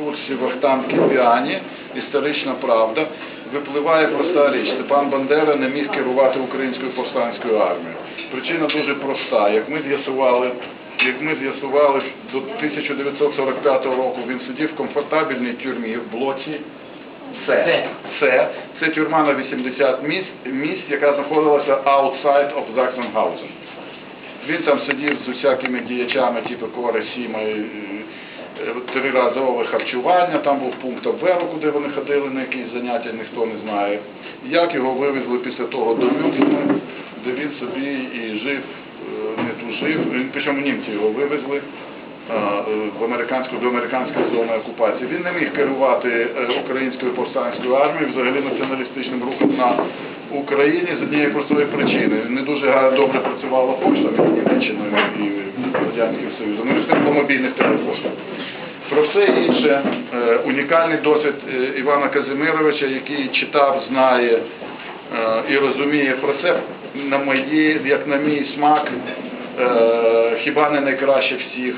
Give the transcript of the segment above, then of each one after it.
ресурсі Вахтан Кіпіані, історична правда, випливає проста річ. Степан Бандера не міг керувати українською повстанською армією. Причина дуже проста. Як ми з'ясували, як ми з'ясували, до 1945 року він сидів в комфортабельній тюрмі в блоці С. С. Це тюрма на 80 місць, місць яка знаходилася outside of Sachsenhausen. Він там сидів з усякими діячами, типу Кори Сіма, триразове харчування, там був пункт обверу, куди вони ходили на якісь заняття, ніхто не знає. Як його вивезли після того до Мюнхена, де він собі і жив, е, не тужив, причому німці його вивезли е, в американську до американської зони окупації. Він не міг керувати е, українською повстанською армією, взагалі націоналістичним рухом на Україні з однієї простої причини. Не дуже добре працювала пошта між Німеччиною і Радянським Союзом. Ну, і ним мобільних. Про все інше е, унікальний досвід е, Івана Казимировича, який читав, знає е, і розуміє про це, на мої, як на мій смак, хіба не найкраще всіх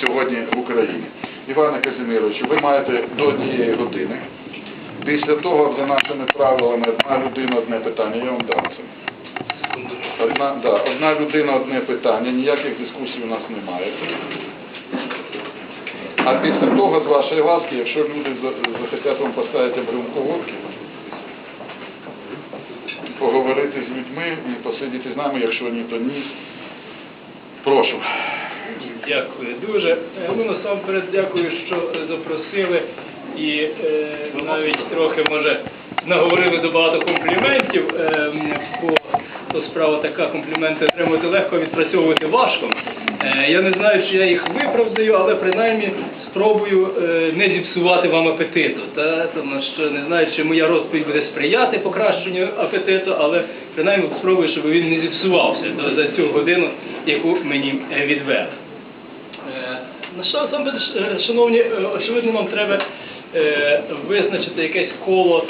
сьогодні в Україні. Іване Казимировичу, ви маєте до однієї години. Після того, за нашими правилами, одна людина, одне питання, я вам дам це. Одна, да, одна людина, одне питання, ніяких дискусій у нас немає. А після того, з вашої ласки, якщо люди за- захотять вам поставити рюмку водки, поговорити з людьми і посидіти з нами, якщо ні, то ні. Прошу. Дякую дуже. Ну, насамперед дякую, що запросили і е, навіть трохи, може, наговорили до багато компліментів, е, м, то справа така, компліменти отримувати легко, відпрацьовувати важко. Е, я не знаю, чи я їх виправдаю, але принаймні спробую е, не зіпсувати вам апетиту. Та? Тому що не знаю, чи моя розповідь буде сприяти покращенню апетиту, але принаймні спробую, щоб він не зіпсувався за цю годину, яку мені е, відвели. На що саме, шановні, очевидно, нам треба визначити якесь коло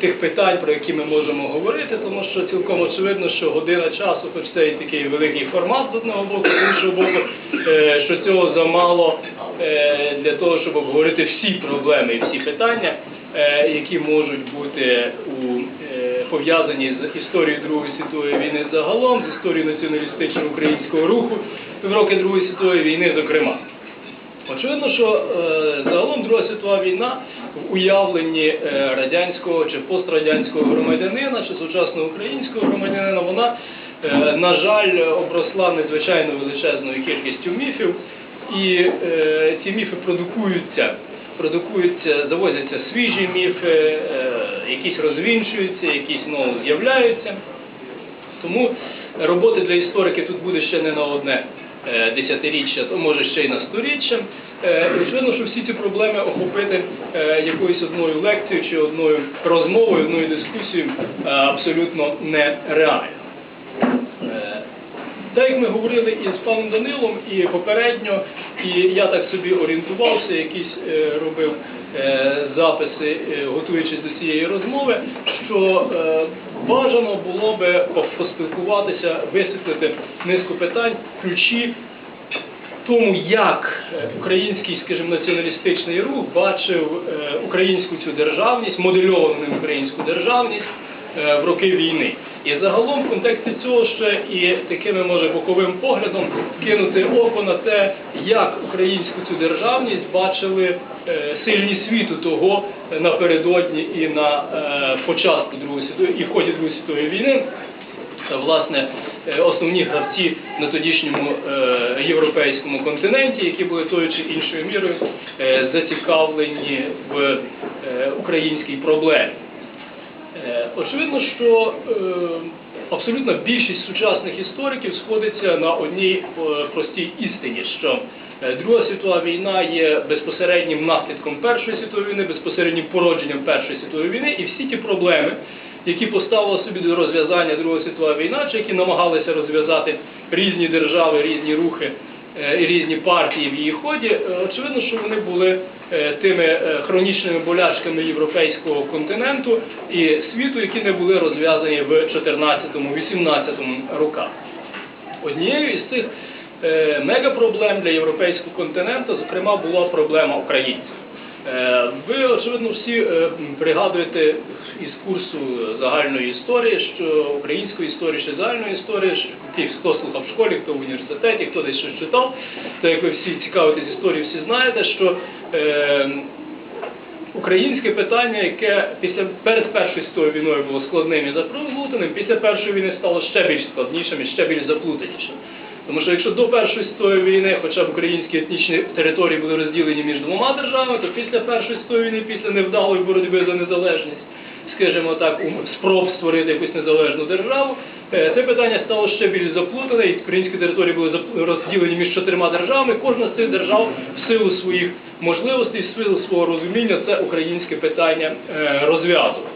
тих питань, про які ми можемо говорити, тому що цілком очевидно, що година часу, хоч це і такий великий формат з одного боку, з іншого боку, е, що цього замало е, для того, щоб обговорити всі проблеми і всі питання, е, які можуть бути у е, пов'язані з історією Другої світової війни загалом, з історією націоналістичного українського руху в роки Другої світової війни, зокрема. Очевидно, що е, загалом Друга світова війна уявленні е, радянського чи пострадянського громадянина чи сучасного українського громадянина, вона, е, на жаль, обросла надзвичайно величезною кількістю міфів, і е, ці міфи продукуються, продукуються, завозяться свіжі міфи, якісь розвінчуються, якісь знову з'являються. Тому роботи для істориків тут буде ще не на одне десятиріччя, то може ще й на сторіччя. звичайно, і Очевидно, що всі ці проблеми охопити е, якоюсь одною лекцією чи одною розмовою, одною дискусією е, абсолютно нереально. Так як ми говорили і з паном Данилом, і попередньо, і я так собі орієнтувався, якісь е, робив е, записи, е, готуючись до цієї розмови, що е, бажано було би поспілкуватися, висвітлити низку питань, ключі тому, як е, український, скажімо, націоналістичний рух бачив е, українську цю державність, модельовану українську державність е, в роки війни. І загалом в контексті цього ще і такими може боковим поглядом кинути око на те, як українську цю державність бачили е, сильні світу того е, напередодні і на е, початку Другої світової і в ході Другої світової війни. Та, власне, основні гравці на тодішньому європейському континенті, які були тою чи іншою мірою зацікавлені в українській проблемі. Е, Очевидно, що е, абсолютна більшість сучасних істориків сходиться на одній е, простій істині, що Друга світова війна є безпосереднім наслідком Першої світової війни, безпосереднім породженням Першої світової війни, і всі ті проблеми, які поставила собі до розв'язання Друга світова війна, чи які намагалися розв'язати різні держави, різні рухи і різні партії в її ході, очевидно, що вони були тими е, хронічними болячками європейського континенту і світу, які не були розв'язані в 14-18 роках. Однією із цих е, мегапроблем для європейського континенту, зокрема, була проблема українців. Е, Ви, очевидно, всі е, пригадуєте із курсу загальної історії, що української історії чи загальної історії, хто слухав в школі, хто в університеті, хто десь щось читав, то як ви всі цікавитесь історією, всі знаєте, що е, Українське питання, яке після перед першою світовою війною було складним і заплутаним, після першої війни стало ще більш складнішим і ще більш заплутанішим. Тому що якщо до першої світової війни, хоча б українські етнічні території були розділені між двома державами, то після першої світової війни, після невдалої боротьби за незалежність, скажімо так, спроб створити якусь незалежну державу, е, це питання стало ще більш заплутане, і українські території були розділені між чотирма державами. Кожна з цих держав в силу своїх можливостей, в силу свого розуміння, це українське питання е, розв'язувало. Е,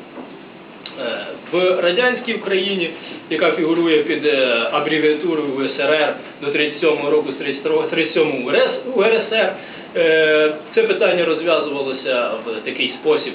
В радянській Україні, яка фігурує під е, абревіатурою ВСРР до 37 року, з 37 УРСР, це питання розв'язувалося в такий спосіб,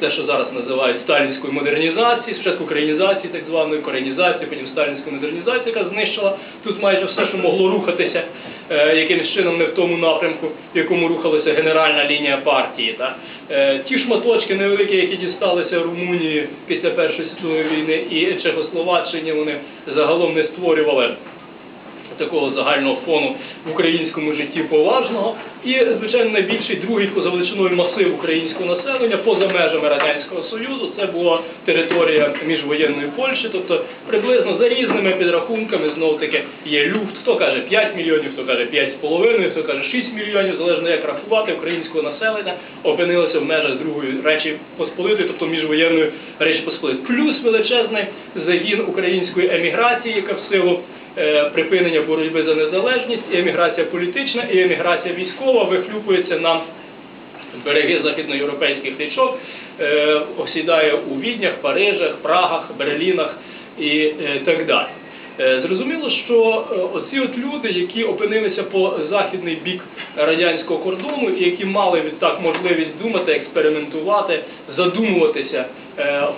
те, що зараз називають сталінською модернізацією, спочатку українізації, так званої коренізації, потім сталінської модернізації, яка знищила тут майже все, що могло рухатися е, якимось чином не в тому напрямку, в якому рухалася генеральна лінія партії. Та. Е, ті шматочки невеликі, які дісталися Румунії після Першої світової війни і Чехословаччині, вони загалом не створювали такого загального фону в українському житті поважного. І, звичайно, найбільший другий по за величиною масив українського населення поза межами Радянського Союзу це була територія міжвоєнної Польщі, тобто приблизно за різними підрахунками знов таки є люфт. Хто каже 5 мільйонів, хто каже 5,5, хто каже 6 мільйонів, залежно як рахувати українського населення, опинилося в межах другої речі Посполитої, тобто міжвоєнної речі Посполитої. Плюс величезний загін української еміграції, яка в силу припинення боротьби за незалежність, і еміграція політична, і еміграція військова вихлюпується на береги західноєвропейських річок, е, осідає у Віднях, Парижах, Прагах, Берлінах і е, так далі. Е, Зрозуміло, що е, оці от люди, які опинилися по західний бік радянського кордону і які мали відтак можливість думати, експериментувати, задумуватися, е,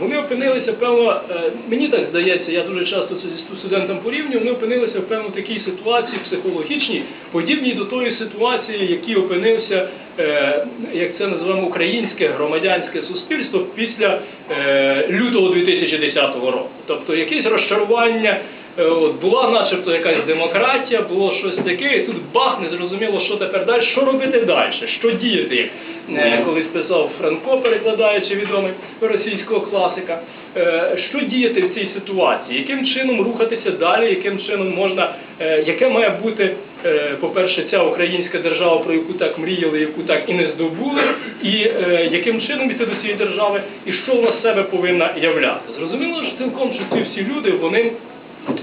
вони опинилися певно, е, мені так здається, я дуже часто це зі студентам порівнюю, вони опинилися в певно такій ситуації психологічній, подібній до тої ситуації, якій опинився, е, як це називаємо, українське громадянське суспільство після е, лютого 2010 року. Тобто якесь розчарування. Е, От, була начебто якась демократія, було щось таке, і тут бах, не зрозуміло, що тепер далі, що робити далі, що діяти. Е, Колись писав Франко, перекладаючи відомий російського класика. Е, Що діяти в цій ситуації? Яким чином рухатися далі, яким чином можна, е, яке має бути, по-перше, ця українська держава, про яку так мріяли, яку так і не здобули, і яким чином йти до цієї держави, і що вона себе повинна являти. Зрозуміло ж цілком, що ці всі люди, вони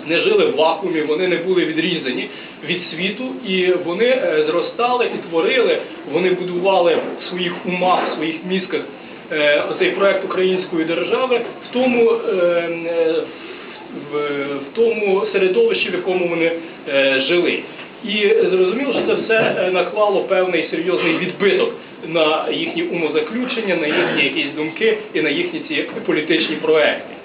не жили в вакуумі, вони не були відрізані від світу, і вони е, зростали і творили, вони будували в своїх умах, в своїх мізках е, оцей проект української держави в тому, е, в, тому середовищі, в якому вони жили. І зрозуміло, що це все наклало певний серйозний відбиток на їхні умозаключення, на їхні якісь думки і на їхні ці політичні проекти.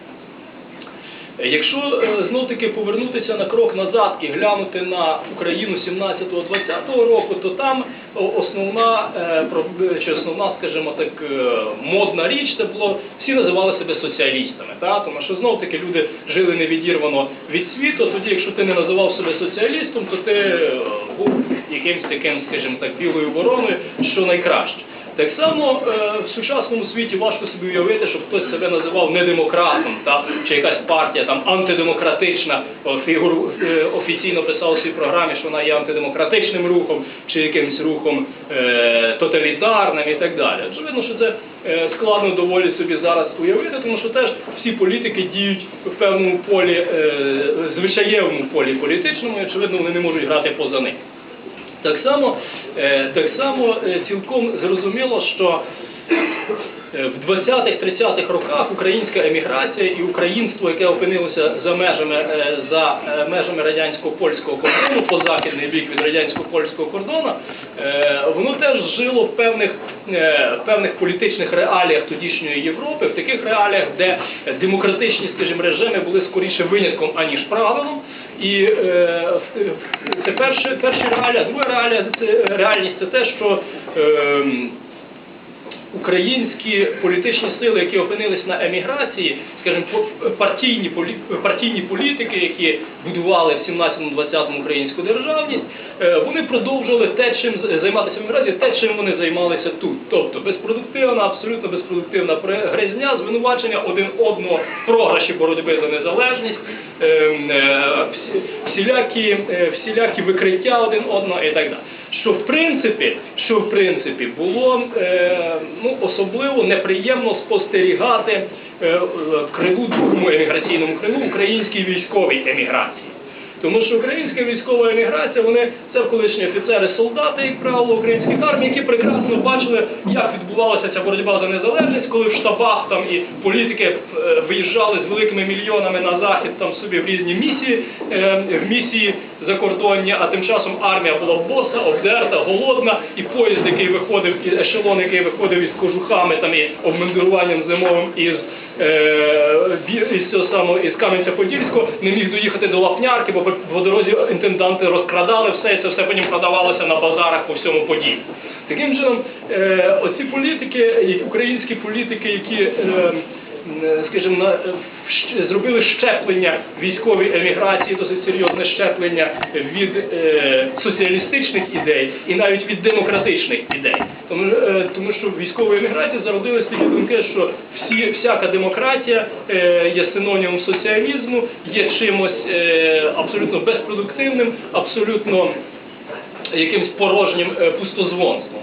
Якщо е, знов таки повернутися на крок назад і глянути на Україну 17-20 року, то там основна е, чи основна, скажімо так, е, модна річ це було всі називали себе соціалістами, та? тому що знов таки люди жили невідірвано від світу. Тоді, якщо ти не називав себе соціалістом, то ти е, був якимсь таким, скажімо так, білою вороною, що найкраще. Так само е, в сучасному світі важко собі уявити, щоб хтось себе називав недемократом, та, чи якась партія там антидемократична, фігуру, е, офіційно писав у своїй програмі, що вона є антидемократичним рухом, чи якимось рухом е, тоталітарним і так далі. Очевидно, що це е, складно доволі собі зараз уявити, тому що теж всі політики діють в певному полі, е, звичаєвому полі політичному, і очевидно, вони не можуть грати поза ним. Так само, е, так само е, цілком зрозуміло, що в 20-30-х роках українська еміграція і українство, яке опинилося за межами, е, за е, межами радянсько-польського кордону, по західний бік від радянсько-польського кордону, е, воно теж жило в певних е, певних політичних реаліях тодішньої Європи, в таких реаліях, де демократичні, скажімо, режими були скоріше винятком, аніж правилом. І е, це перші реалія. Друга реалія, реальність це те, що е, українські політичні сили, які опинились на еміграції, скажімо, партійні, партійні політики, які будували в 17-20 українську державність, е, вони продовжували те, чим займатися в те, чим вони займалися тут. Тобто безпродуктивна, абсолютно безпродуктивна гризня, звинувачення один одного програші боротьби за незалежність, е, е, всі- всілякі, е, всілякі викриття один одного і так далі. Що в принципі, що в принципі було е, ну, особливо неприємно спостерігати е, в криву другому еміграційному криву українській військовій еміграції. Тому що українська військова еміграція, вони це колишні офіцери, солдати, як правило, українських армій, які прекрасно бачили, як відбувалася ця боротьба за незалежність, коли в штабах там і політики е, виїжджали з великими мільйонами на захід там собі в різні місії, е, в місії закордонні, а тим часом армія була боса, обдерта, голодна, і поїзд, який виходив, і ешелон, який виходив із кожухами там і обмундируванням зимовим із е, із цього самого із Кам'янця-Подільського не міг доїхати до Лапнярки, бо по, дорозі інтенданти розкрадали все, і це все потім продавалося на базарах по всьому подібні. Таким чином, е, оці політики, українські політики, які е, скажімо, зробили щеплення військовій еміграції, досить серйозне щеплення від е, соціалістичних ідей і навіть від демократичних ідей. Тому, е, тому що в військовій еміграції зародились такі думки, що всі, всяка демократія е, є синонімом соціалізму, є чимось абсолютно безпродуктивним, абсолютно якимсь порожнім пустозвонством.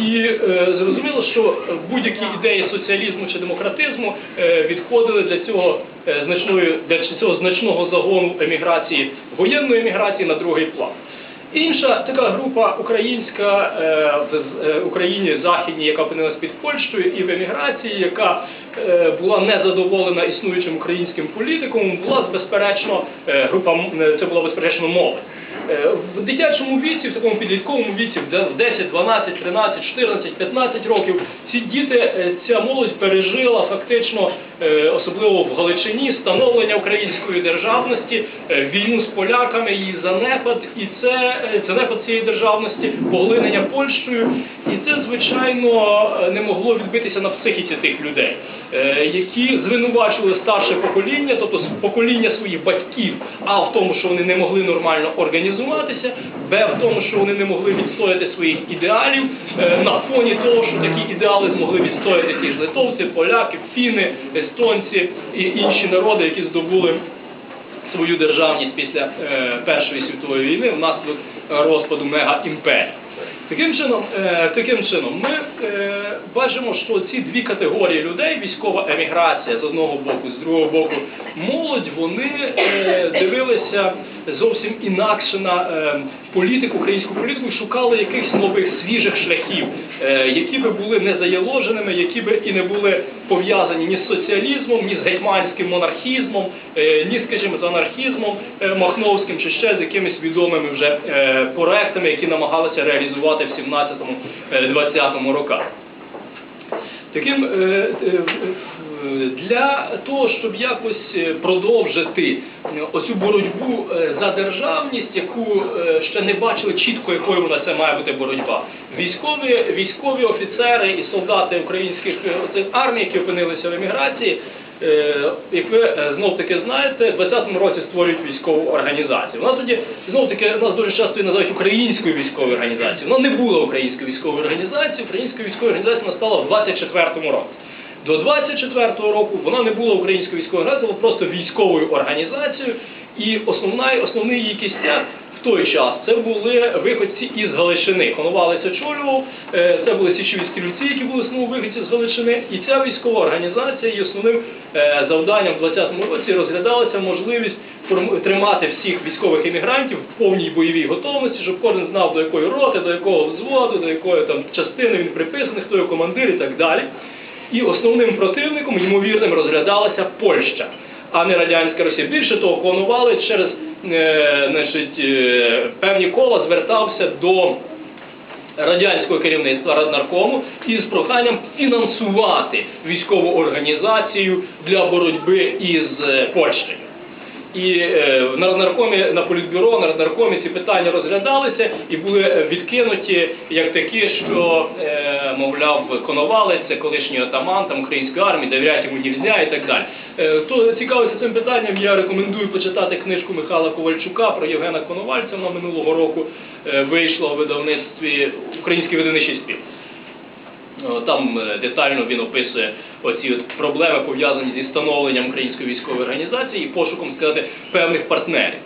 І е, зрозуміло, що будь-які ідеї соціалізму чи демократизму е, відходили для цього е, значної для цього значного загону еміграції воєнної еміграції на другий план. Інша така група українська е, в е, Україні західній, яка опинилась під Польщею і в еміграції, яка е, була незадоволена існуючим українським політиком, була безперечно е, група е, це була безперечно молодь. Е, В дитячому віці, в такому підлітковому віці, в 10, 12, 13, 14, 15 років, ці діти, е, ця молодь пережила фактично, е, особливо в Галичині, становлення української державності, війну з поляками, її занепад, і це занепад цієї державності, поглинення Польщею, і це, звичайно, не могло відбитися на психіці тих людей, які звинувачували старше покоління, тобто покоління своїх батьків, а в тому, що вони не могли нормально організуватися, б в тому, що вони не могли відстояти своїх ідеалів е, на фоні того, що такі ідеали змогли відстояти ті ж литовці, поляки, фіни, естонці і інші народи, які здобули свою державність після е, Першої світової війни внаслідок розпаду мегаімперії. Таким чином, е, таким чином, ми е, бачимо, що ці дві категорії людей, військова еміграція з одного боку, з другого боку, молодь, вони е, дивилися зовсім інакше на політику, українську політику, шукали якихось нових свіжих шляхів, які би були не заяложеними, які би і не були пов'язані ні з соціалізмом, ні з гетьманським монархізмом, ні, скажімо, з анархізмом махновським, чи ще з якимись відомими вже проектами, які намагалися реалізувати в 17-20 роках. Таким е, е, е, для того, щоб якось е, продовжити е, оцю боротьбу е, за державність, яку е, ще не бачили чітко, якою вона це має бути боротьба. Військові, військові офіцери і солдати українських е, армій, які опинилися в еміграції, е, як ви е, знов таки знаєте, в 20-му році створюють військову організацію. Вона тоді знов таки нас дуже часто її називають українською військовою організацією. Вона не була українською військовою організацією. Українською військовою організацією вона стала в 24-му році. До 24-го року вона не була українською військовою організацією, була просто військовою організацією. І основна, основний її кістяк той час це були виходці із Галичини. Конувалися Чолював, е, це були січові стрільці, які були основні виходці з Галичини. І ця військова організація її основним е, завданням в 20-му році розглядалася можливість тримати всіх військових емігрантів в повній бойовій готовності, щоб кожен знав до якої роти, до якого взводу, до якої там частини він приписаний, хто його командир і так далі. І основним противником, ймовірним, розглядалася Польща, а не радянська Росія. Більше того, планували через значить, е, певні кола звертався до радянського керівництва Раднаркому із проханням фінансувати військову організацію для боротьби із е, Польщею. І е, в Народнаркомі, на політбюро, на Народнаркомі ці питання розглядалися і були відкинуті як такі, що, е, мовляв, Коновалець, колишній отаман там, української армії, довіряти йому нельзя і так далі. Е, хто цікавиться цим питанням, я рекомендую почитати книжку Михайла Ковальчука про Євгена Коновальця. Вона минулого року е, вийшла у видавництві Український видавничий спів. О, Там е, детально він описує оці от проблеми, пов'язані зі становленням української військової організації і пошуком сказати, певних партнерів.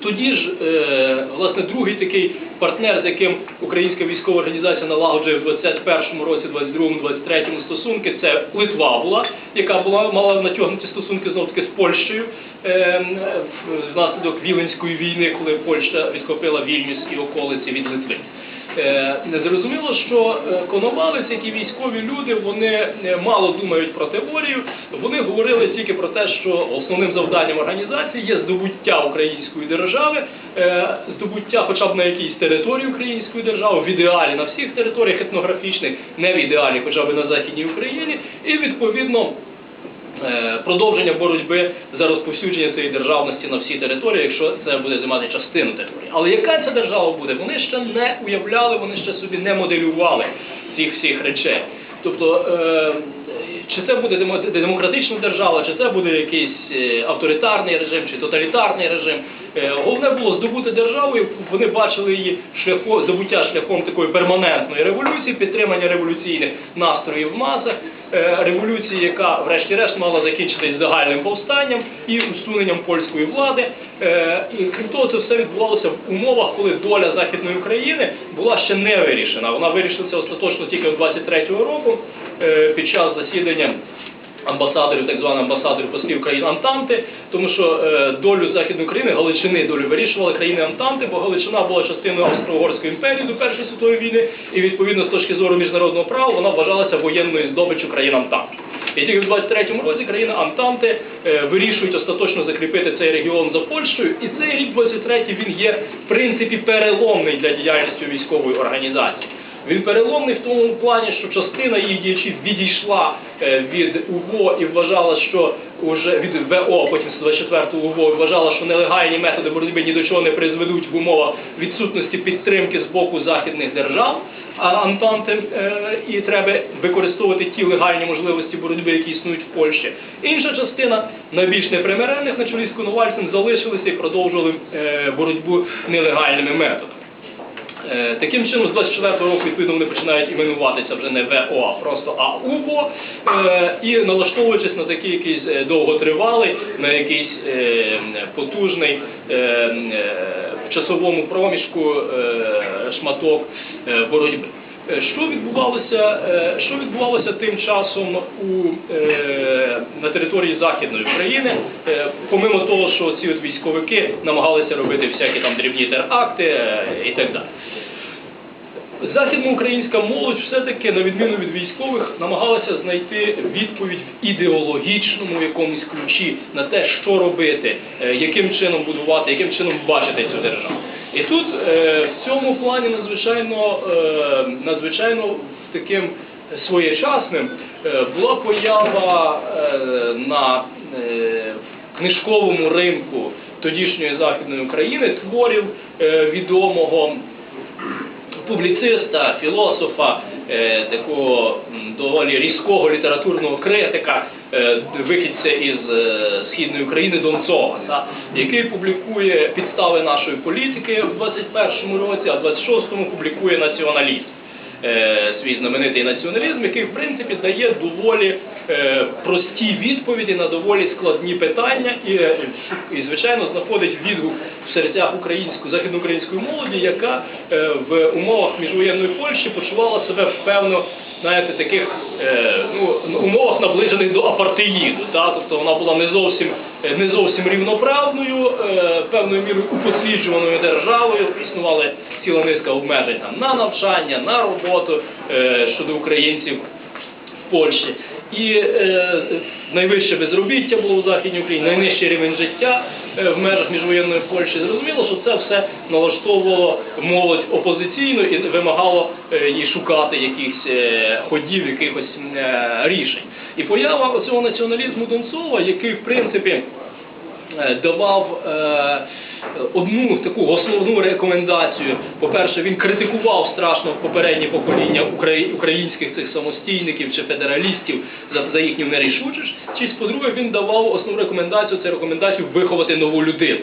Тоді ж, е, власне, другий такий партнер, з яким українська військова організація налагоджує в 21-му році, 22-му, 23-му стосунки, це Литва була, яка була мала натягнуті стосунки знов таки з Польщею е, внаслідок Віленської війни, коли Польща відхопила Вільнюс і околиці від Литви. Е, Зрозуміло, що е, коновалець, як і військові люди, вони е, мало думають про теорію. Вони говорили тільки про те, що основним завданням організації є здобуття української держави, здобуття хоча б на якійсь території української держави, в ідеалі на всіх територіях етнографічних, не в ідеалі, хоча б на західній Україні, і відповідно. Е, Продовження боротьби за розповсюдження цієї державності на всі території, якщо це буде займати частину території. Але яка ця держава буде? Вони ще не уявляли, вони ще собі не моделювали цих всіх речей. Тобто, е, чи це буде демо- демократична держава, чи це буде якийсь е, авторитарний режим, чи тоталітарний режим. Е, Головне було здобути державу, вони бачили її шляхом здобуття шляхом такої перманентної революції, підтримання революційних настроїв в масах, е, революції, яка врешті-решт мала закінчитись загальним повстанням і усуненням польської влади. Е, І крім того, це все відбувалося в умовах, коли доля Західної України була ще не вирішена. Вона вирішилася остаточно тільки 23-го року під час засідання амбасадорів, так званих амбасадорів послів країн Антанти, тому що е, долю Західної України, Галичини долю вирішували країни Антанти, бо Галичина була частиною Австро-Угорської імперії до Першої світової війни, і відповідно з точки зору міжнародного права вона вважалася воєнною здобиччю країн Антанти. І тільки в 23-му році країни Антанти е, вирішують остаточно закріпити цей регіон за Польщею, і цей рік 23-й він є в принципі переломний для діяльності військової організації. Він переломний в тому плані, що частина її діячів відійшла е, від УВО і вважала, що уже від ВО, потім з 24-го УВО, і вважала, що нелегальні методи боротьби ні до чого не призведуть в умовах відсутності підтримки з боку західних держав Антанти, е, і треба використовувати ті легальні можливості боротьби, які існують в Польщі. Інша частина найбільш непримиренних на чолі з Коновальцем залишилися і продовжували е, боротьбу нелегальними методами. Е, Таким чином, з 24 року відповідно вони починають іменуватися вже не ВО, а просто АУВО, е, і налаштовуючись на такий якийсь е, довготривалий, на якийсь потужний в часовому проміжку шматок боротьби. Е, Що відбувалося, е, що відбувалося тим часом у, е, на території Західної України, помимо того, що ці от військовики намагалися робити всякі там дрібні теракти і так далі. Західноукраїнська молодь все-таки, на відміну від військових, намагалася знайти відповідь в ідеологічному якомусь ключі на те, що робити, яким чином будувати, яким чином бачити цю державу. І тут е, в цьому плані надзвичайно, е, надзвичайно таким своєчасним е, була поява е, на е, книжковому ринку тодішньої Західної України творів е, відомого публіциста, філософа, е, такого доволі різкого літературного критика, е, вихідця із е, східної України Донцова, та, який публікує підстави нашої політики в 21-му році, а в 26-му публікує націоналізм. Свій знаменитий націоналізм, який в принципі дає доволі прості відповіді на доволі складні питання і, е, і звичайно знаходить відгук в серцях української західноукраїнської молоді, яка е, в умовах міжвоєнної Польщі почувала себе впевно, знаєте, таких е, ну, умовах наближених до апартеїду. Та? Тобто вона була не зовсім е, не зовсім рівноправною, е, певною мірою упосліджуваною державою. Існували ціла низка обмежень там на навчання, на роботу е, щодо українців в Польщі. І е, найвище безробіття було в Західній Україні, найнижчий рівень життя е, в межах міжвоєнної Польщі. Зрозуміло, що це все налаштовувало молодь опозиційно і вимагало е, їй шукати якихось е, ходів, якихось рішень. І поява цього націоналізму Донцова, який в принципі давав е, одну таку основну рекомендацію. По-перше, він критикував страшно попереднє покоління украї- українських цих самостійників чи федералістів за, за їхню нерішучість. По-друге, він давав основну рекомендацію, це рекомендацію виховати нову людину.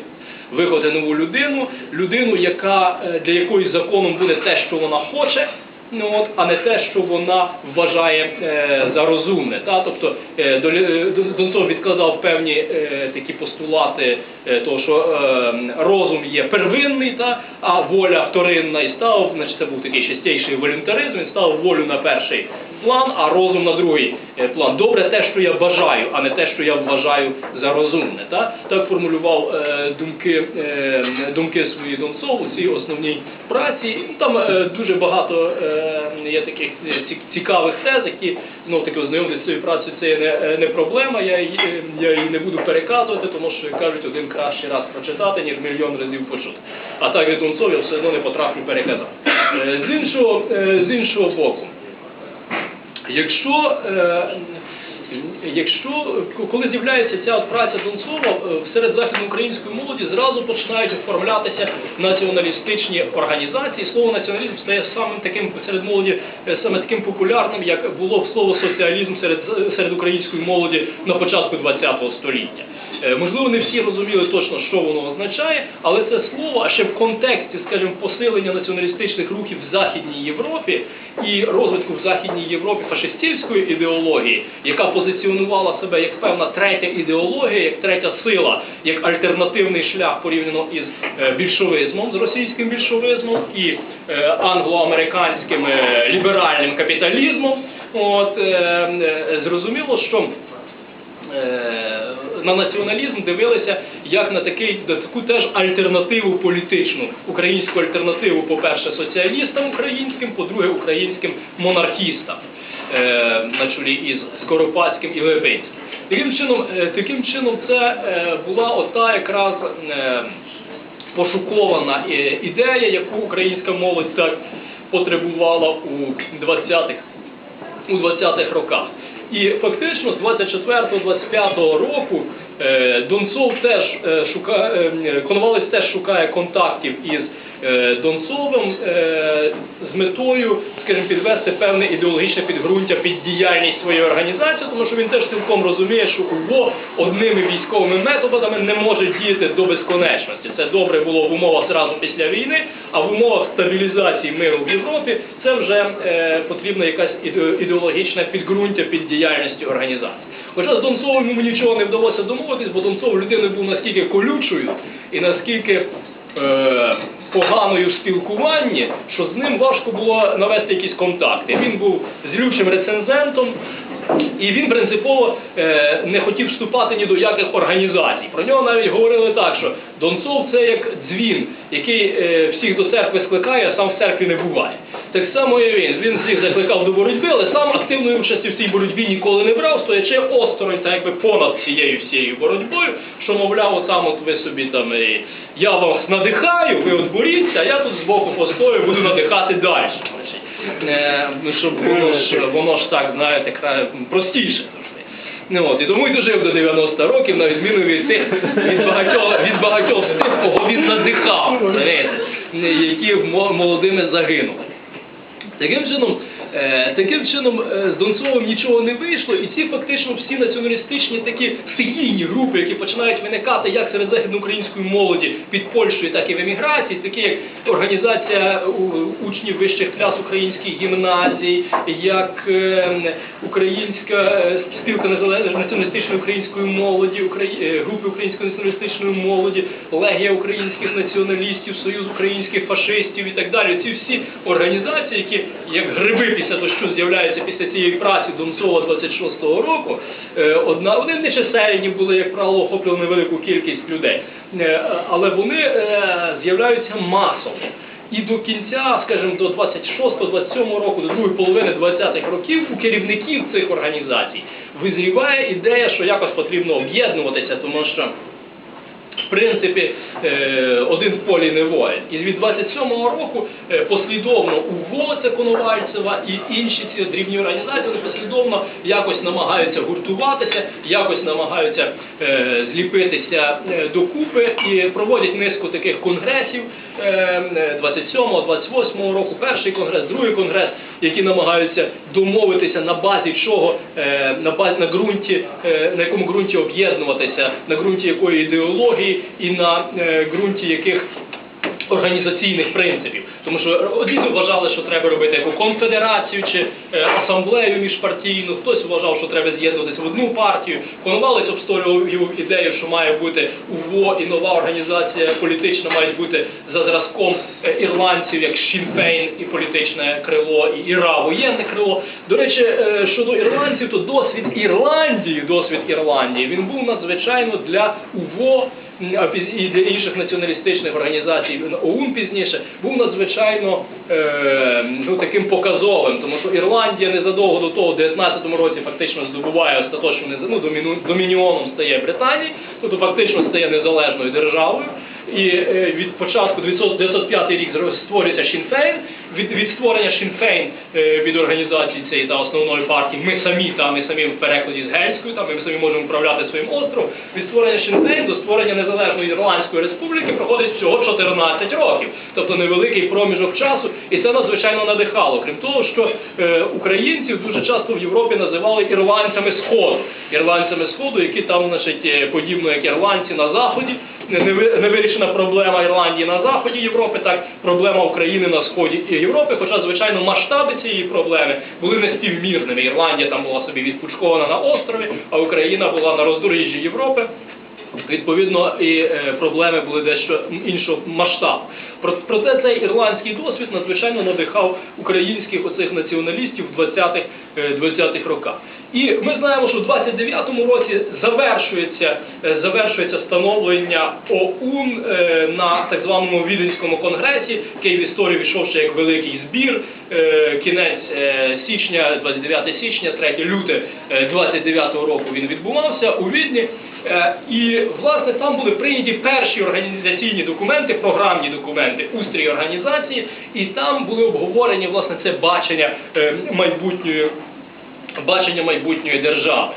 Виховати нову людину, людину, яка е, для якої законом буде те, що вона хоче, Ну, от, а не те, що вона вважає е, за розумне. Та? Тобто е, Долі- е, Донцов відказав певні е, такі постулати, е, того, що е, розум є первинний, та? а воля вторинна, і став, значить, це був такий чистіший волюнтаризм, він став волю на перший план, а розум на другий е, план. Добре те, що я бажаю, а не те, що я вважаю за розумне. Та? Так формулював е, думки, е, думки свої Донцов у цій основній праці. Ну, Там е, дуже багато е, є таких цікавих тез, які знов таки ознайомитися з цією працею це не, е, не проблема. Я її, е, я її не буду переказувати, тому що кажуть, один кращий раз прочитати, ніж мільйон разів почути. А так від Донцов я все одно не потраплю переказати. З іншого, з іншого боку. Якщо, е, якщо коли з'являється ця праця Донцова, е, серед західноукраїнської молоді зразу починають оформлятися націоналістичні організації. Слово націоналізм стає самим таким серед молоді, е, саме таким популярним, як було слово соціалізм серед, серед української молоді на початку ХХ століття. Е, Можливо, не всі розуміли точно, що воно означає, але це слово, а ще в контексті, скажімо, посилення націоналістичних рухів в Західній Європі і розвитку в Західній Європі фашистської ідеології, яка позиціонувала себе як певна третя ідеологія, як третя сила, як альтернативний шлях порівняно із е, більшовизмом, з російським більшовизмом і е, англо-американським е, ліберальним капіталізмом. От, зрозуміло, що на націоналізм дивилися як на такий, на таку теж альтернативу політичну, українську альтернативу, по-перше, соціалістам українським, по-друге, українським монархістам на чолі із Скоропадським і Лебедським. Таким чином, е, таким чином це е, була ота якраз е, пошукована е, ідея, яку українська молодь так потребувала у 20-х у 20-х роках. І фактично з 24-25 року е, Донцов теж е, шукає, е, Коновалець теж шукає контактів із Донцовим з метою, скажімо, підвести певне ідеологічне підґрунтя під діяльність своєї організації, тому що він теж цілком розуміє, що УВО одними військовими методами не може діяти до безконечності. Це добре було в умовах зразу після війни, а в умовах стабілізації миру в Європі це вже потрібна якась іде- ідеологічне підґрунтя під діяльністю організації. Хоча з Донцовим йому нічого не вдалося домовитись, бо Донцов людиною був наскільки колючою і наскільки е, поганою в спілкуванні, що з ним важко було навести якісь контакти. Він був злючим рецензентом, і він принципово е, не хотів вступати ні до яких організацій. Про нього навіть говорили так, що Донцов це як дзвін, який е, всіх до церкви скликає, а сам в церкві не буває. Так само і він. Він всіх закликав до боротьби, але сам активної участі в цій боротьбі ніколи не брав, стоячи осторонь, так якби понад цією всією боротьбою, що мовляв, от там от ви собі там е, я вас надихаю, ви от боріться, а я тут збоку постою буду надихати далі. Е, ну, щоб воно ж, воно ж так, знаєте, кра- простіше. Ну, от, і тому й дожив до 90 років, на відміну від тих, від багатьох, від багатьох з тих, кого він надихав, які мо- молодими загинули. Таким чином, таким чином е, з Донцовим нічого не вийшло, і ці фактично всі націоналістичні такі стихійні групи, які починають виникати як серед західноукраїнської молоді під Польщею, так і в еміграції, такі як організація учнів вищих клас українських гімназій, як е, українська е, спілка націоналістичної української молоді, е, групи української націоналістичної молоді, легія українських націоналістів, союз українських фашистів і так далі. Ці всі організації, які як гриби після дощу з'являються після цієї праці Донцова 26-го року, е, одна вони не чисельні були, як правило, охоплювали невелику кількість людей, Е, але вони е, з'являються масово. І до кінця, скажімо, до 26-27 року, до другої половини 20-х років у керівників цих організацій визріває ідея, що якось потрібно об'єднуватися, тому що в принципі, е, один в полі не воїн. І від 27-го року е, послідовно УВО, це Коновальцева і інші ці дрібні організації, вони послідовно якось намагаються гуртуватися, якось намагаються е, зліпитися докупи і проводять низку таких конгресів е, е, 27-го, 28-го року, перший конгрес, другий конгрес, які намагаються домовитися на базі чого, е, на базі на ґрунті, е, на якому ґрунті об'єднуватися, на ґрунті якої ідеології і на е, ґрунті яких організаційних принципів. Тому що одні вважали, що треба робити яку конфедерацію чи е, асамблею міжпартійну, хтось вважав, що треба з'єднуватися в одну партію. Коновалець обстоював ідею, що має бути УВО і нова організація політична мають бути за зразком е, ірландців, як Шімфейн і політичне крило, і Іра воєнне крило. До речі, е, щодо ірландців, то досвід Ірландії, досвід Ірландії, він був надзвичайно для УВО і для інших націоналістичних організацій, ОУН пізніше, був надзвичайно е, ну, таким показовим, тому що Ірландія незадовго до того, в 19-му році фактично здобуває остаточно нез- ну, домініоном стає Британії, тобто фактично стає незалежною державою. І е, від початку 1905 рік створюється Шінфейн. Від, від створення Шінфейн е, від організації цієї та основної партії ми самі та ми самі в перекладі з гельською, там ми самі можемо управляти своїм островом. Від створення Шінфейн до створення незалежної Ірландської республіки проходить всього 14 років, тобто невеликий проміжок часу, і це надзвичайно надихало. Крім того, що е, українців дуже часто в Європі називали ірландцями сходу, ірландцями сходу, які там, значить, е, подібно як ірландці на заході. Не не ви- не вирішена проблема Ірландії на заході Європи, так проблема України на сході Європи. Хоча, звичайно, масштаби цієї проблеми були неспівмірними. Ірландія там була собі відпучкована на острові, а Україна була на роздоріжжі Європи. Відповідно, і е, проблеми були дещо іншого масштабу. Проте цей ірландський досвід надзвичайно надихав українських оцих націоналістів в 20-х, е, 20-х роках. І ми знаємо, що в 29-му році завершується, е, завершується становлення ОУН е, на так званому Віденському конгресі, який в історію війшов ще як великий збір. Е, Кінець січня, 29 січня, 3 люте е, 29-го року він відбувався у Відні. І, власне, там були прийняті перші організаційні документи, програмні документи устрій організації, і там були обговорені, власне, це бачення майбутньої бачення майбутньої держави.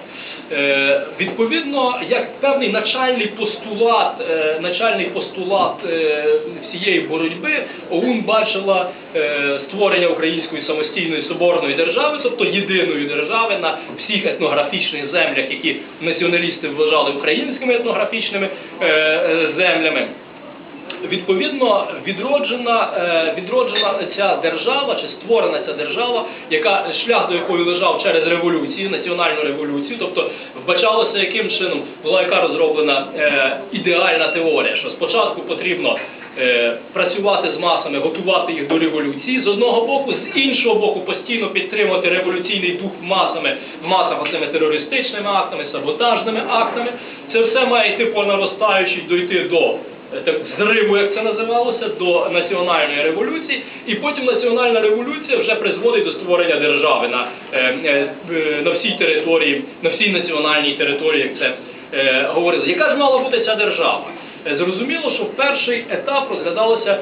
Е, відповідно, як певний начальний постулат, е, начальний постулат е, всієї боротьби, ОУН бачила створення української самостійної соборної держави, тобто єдиної держави на всіх етнографічних землях, які націоналісти вважали українськими етнографічними землями. Відповідно, відроджена, е, відроджена ця держава чи створена ця держава, яка шлях до якої лежав через революцію, національну революцію, тобто вбачалося, яким чином була яка розроблена е, ідеальна теорія, що спочатку потрібно е, працювати з масами, готувати їх до революції з одного боку, з іншого боку, постійно підтримувати революційний дух масами, в масах оцими терористичними актами, саботажними актами. Це все має йти по наростаючій дойти до е, так, зриву, як це називалося, до національної революції, і потім національна революція вже призводить до створення держави на, е, е, на всій території, на всій національній території, як це говорили. Яка ж мала бути ця держава? Зрозуміло, що перший етап розглядалося,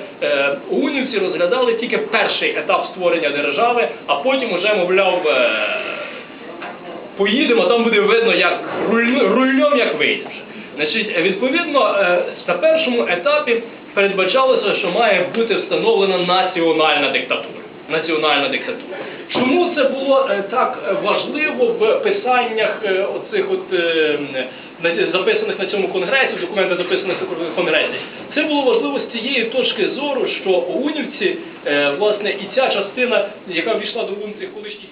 унівці розглядали тільки перший етап створення держави, а потім уже, мовляв, поїдемо, там буде видно, як руль- рульом як вийде. Значить, відповідно, е, на першому етапі передбачалося, що має бути встановлена національна диктатура. Національна диктатура. Чому це було е, так важливо в писаннях е, оцих от записаних на цьому конгресі, документах записаних на конгресі? Це було важливо з цієї точки зору, що унівці, власне, і ця частина, яка війшла до УН цих колишніх